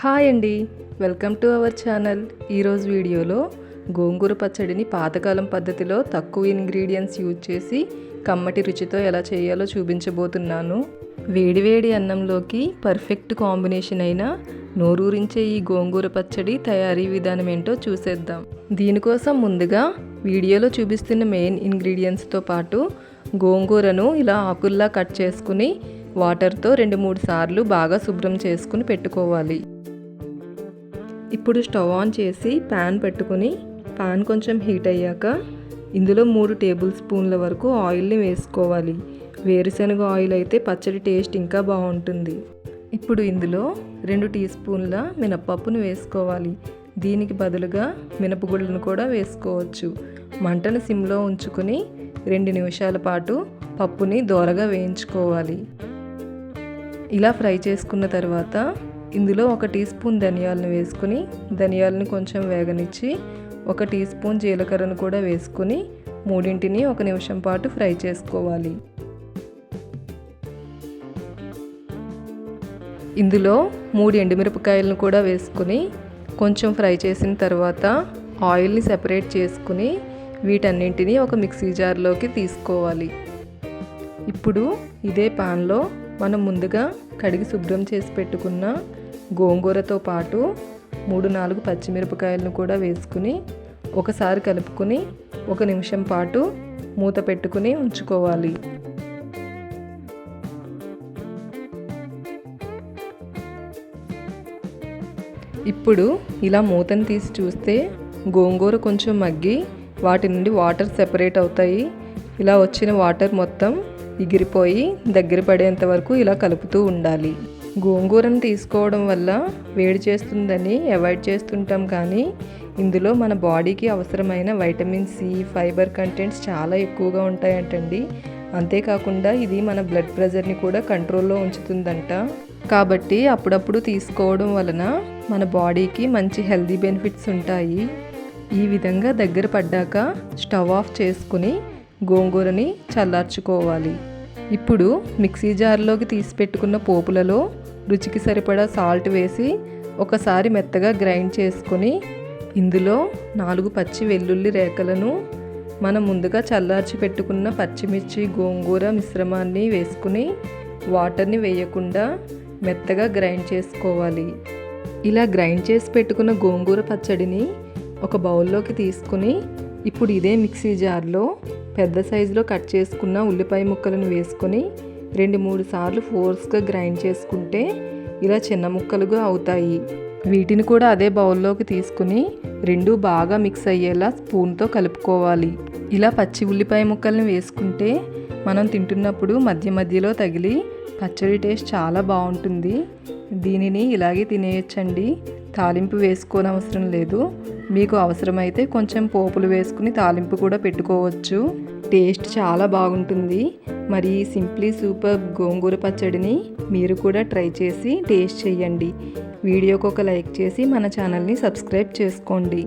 Hi అండి. Welcome to our channel. ఈరోజు వీడియోలో గోంగూర పచ్చడిని పాతకాలం పద్ధతిలో తక్కువ ఇంగ్రీడియంట్స్ యూజ్ చేసి కమ్మటి రుచితో ఎలా చేయాలో చూపించబోతున్నాను. వేడివేడి అన్నంలోకి పర్ఫెక్ట్ కాంబినేషన్ అయిన నోరూరించే ఈ గోంగూర పచ్చడి తయారీ విధానం ఏంటో చూసేద్దాం. దీనికోసం ముందుగా వీడియోలో చూపిస్తున్న మెయిన్ ఇంగ్రీడియంట్స్తో పాటు గోంగూరను ఇలా ఆకుల్లా కట్ చేసుకుని వాటర్తో రెండు మూడు సార్లు బాగా శుభ్రం చేసుకుని పెట్టుకోవాలి. ఇప్పుడు స్టవ్ ఆన్ చేసి ప్యాన్ పెట్టుకుని ప్యాన్ కొంచెం హీట్ అయ్యాక ఇందులో మూడు టేబుల్ స్పూన్ల వరకు ఆయిల్ని వేసుకోవాలి. వేరుశనగ ఆయిల్ అయితే పచ్చడి టేస్ట్ ఇంకా బాగుంటుంది. ఇప్పుడు ఇందులో రెండు టీ స్పూన్ల మినపప్పును వేసుకోవాలి. దీనికి బదులుగా మినపగుళ్ళను కూడా వేసుకోవచ్చు. మంటను సిమ్లో ఉంచుకుని రెండు నిమిషాల పాటు పప్పుని దోరగా వేయించుకోవాలి. ఇలా ఫ్రై చేసుకున్న తర్వాత ఇందులో ఒక టీ స్పూన్ ధనియాలను వేసుకుని ధనియాలను కొంచెం వేగనిచ్చి ఒక టీ స్పూన్ జీలకర్రను కూడా వేసుకుని మూడింటిని ఒక నిమిషం పాటు ఫ్రై చేసుకోవాలి. ఇందులో మూడు ఎండుమిరపకాయలను కూడా వేసుకుని కొంచెం ఫ్రై చేసిన తర్వాత ఆయిల్ని సెపరేట్ చేసుకుని వీటన్నింటినీ ఒక మిక్సీ జార్లోకి తీసుకోవాలి. ఇప్పుడు ఇదే పాన్లో మనం ముందుగా కడిగి శుభ్రం చేసి పెట్టుకున్న గోంగూరతో పాటు మూడు నాలుగు పచ్చిమిరపకాయలను కూడా వేసుకుని ఒకసారి కలుపుకొని ఒక నిమిషం పాటు మూత పెట్టుకుని ఉంచుకోవాలి. ఇప్పుడు ఇలా మూతను తీసి చూస్తే గోంగూర కొంచెం మగ్గి వాటి నుండి వాటర్ సెపరేట్ అవుతాయి. ఇలా వచ్చిన వాటర్ మొత్తం ఎగిరిపోయి దగ్గర పడేంత వరకు ఇలా కలుపుతూ ఉండాలి. గోంగూరను తీసుకోవడం వల్ల వేడి చేస్తుందని అవాయిడ్ చేస్తుంటాం కానీ ఇందులో మన బాడీకి అవసరమైన వైటమిన్ సి ఫైబర్ కంటెంట్స్ చాలా ఎక్కువగా ఉంటాయంటండి. అంతేకాకుండా ఇది మన బ్లడ్ ప్రెషర్ని కూడా కంట్రోల్లో ఉంచుతుందంట. కాబట్టి అప్పుడప్పుడు తీసుకోవడం వలన మన బాడీకి మంచి హెల్దీ బెనిఫిట్స్ ఉంటాయి. ఈ విధంగా దగ్గర పడ్డాక స్టవ్ ఆఫ్ చేసుకుని గోంగూరని చల్లార్చుకోవాలి. ఇప్పుడు మిక్సీ జార్లోకి తీసి పెట్టుకున్న పోపులలో రుచికి సరిపడా సాల్ట్ వేసి ఒకసారి మెత్తగా గ్రైండ్ చేసుకొని ఇందులో నాలుగు పచ్చి వెల్లుల్లి రేఖలను మనం ముందుగా చల్లార్చి పెట్టుకున్న పచ్చిమిర్చి గోంగూర మిశ్రమాన్ని వేసుకుని వాటర్ని వేయకుండా మెత్తగా గ్రైండ్ చేసుకోవాలి. ఇలా గ్రైండ్ చేసి పెట్టుకున్న గోంగూర పచ్చడిని ఒక బౌల్లోకి తీసుకుని ఇప్పుడు ఇదే మిక్సీ జార్లో పెద్ద సైజులో కట్ చేసుకున్న ఉల్లిపాయ ముక్కలను వేసుకొని రెండు మూడు సార్లు ఫోర్స్గా గ్రైండ్ చేసుకుంటే ఇలా చిన్న ముక్కలుగా అవుతాయి. వీటిని కూడా అదే బౌల్లోకి తీసుకుని రెండు బాగా మిక్స్ అయ్యేలా స్పూన్తో కలుపుకోవాలి. ఇలా పచ్చి ఉల్లిపాయ ముక్కల్ని వేసుకుంటే మనం తింటున్నప్పుడు మధ్య మధ్యలో తగిలి పచ్చడి టేస్ట్ చాలా బాగుంటుంది. దీనిని ఇలాగే తినేయచ్చండి. తాలింపు వేసుకోనవసరం లేదు. మీకు అవసరమైతే కొంచెం పోపులు వేసుకుని తాలింపు కూడా పెట్టుకోవచ్చు. టేస్ట్ చాలా బాగుంటుంది. మరి సింప్లీ సూపర్ గోంగూర పచ్చడిని మీరు కూడా ట్రై చేసి టేస్ట్ చేయండి. వీడియోకి ఒక లైక్ చేసి మన ఛానల్ని సబ్స్క్రైబ్ చేసుకోండి.